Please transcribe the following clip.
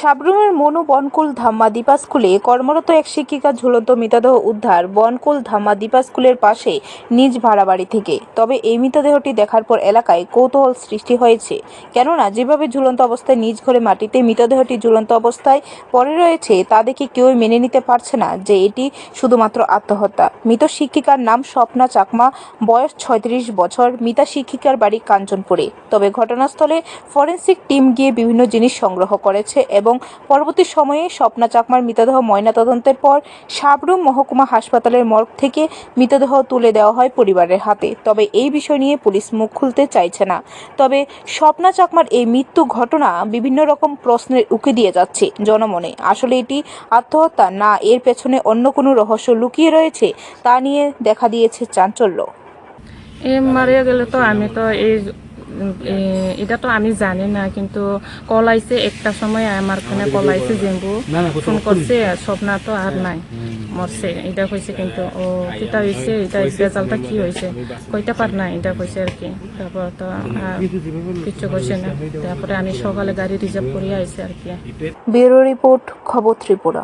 সাবরুমের মনু বনকুল ধাম্মা দ্বীপা স্কুলে কর্মরত এক শিক্ষিকা ঝুলন্ত মৃতদেহ উদ্ধার বনকুল ধাম্মা দ্বীপা স্কুলের পাশে নিজ ভাড়া বাড়ি থেকে। তবে এই মৃতদেহটি দেখার পর এলাকায় কৌতূহল সৃষ্টি হয়েছে। কেননা, যেভাবে ঝুলন্ত অবস্থায় নিজ ঘরে মাটিতে মৃতদেহটি ঝুলন্ত অবস্থায় পড়ে রয়েছে, তা দেখে কেউই মেনে নিতে পারছে না যে এটি শুধুমাত্র আত্মহত্যা। মৃত শিক্ষিকার নাম স্বপ্না চাকমা, বয়স ছয়ত্রিশ বছর, মৃতা শিক্ষিকার বাড়ি কাঞ্চনপুরে। তবে ঘটনাস্থলে ফরেন্সিক টিম গিয়ে বিভিন্ন জিনিস সংগ্রহ করেছে এবং পরবর্তী সময়ে স্বপ্না চাকমার মৃতদেহ ময়নাতদন্তের পর সাবরুম মহকুমা হাসপাতালের মর্গ থেকে মৃতদেহ তুলে দেওয়া হয় পরিবারের হাতে। তবে এই বিষয় নিয়ে পুলিশ মুখ খুলতে চাইছে না। তবে স্বপ্না চাকমার এই মৃত্যু ঘটনা বিভিন্ন রকম প্রশ্নের উকি দিয়ে যাচ্ছে জনমনে। আসলে এটি আত্মহত্যা না, এর পেছনে অন্য কোনো রহস্য লুকিয়ে রয়েছে তা নিয়ে দেখা দিয়েছে চাঞ্চল্য। এ মারিয়া গেলে তো আমি তো এই এটা তো আমি জানি না কিন্তু কল আইছে একটা সময় আমার কানে কল আইছে জেম্বু। ফোন করছে স্বপ্না তো আর নাই মরছে এটা কইছে কিন্তু ও কিতা হয়েছে এটা রেজাল্টটা কি হয়েছে? কইতে পার না এটা কইছে আর কি। তারপর তো কিছু কইছে না। তারপরে আমি সকালে গাড়ি রিজার্ভ করিয়ে আইছে আর কি। ব্যুরো রিপোর্ট খবর ত্রিপুরা।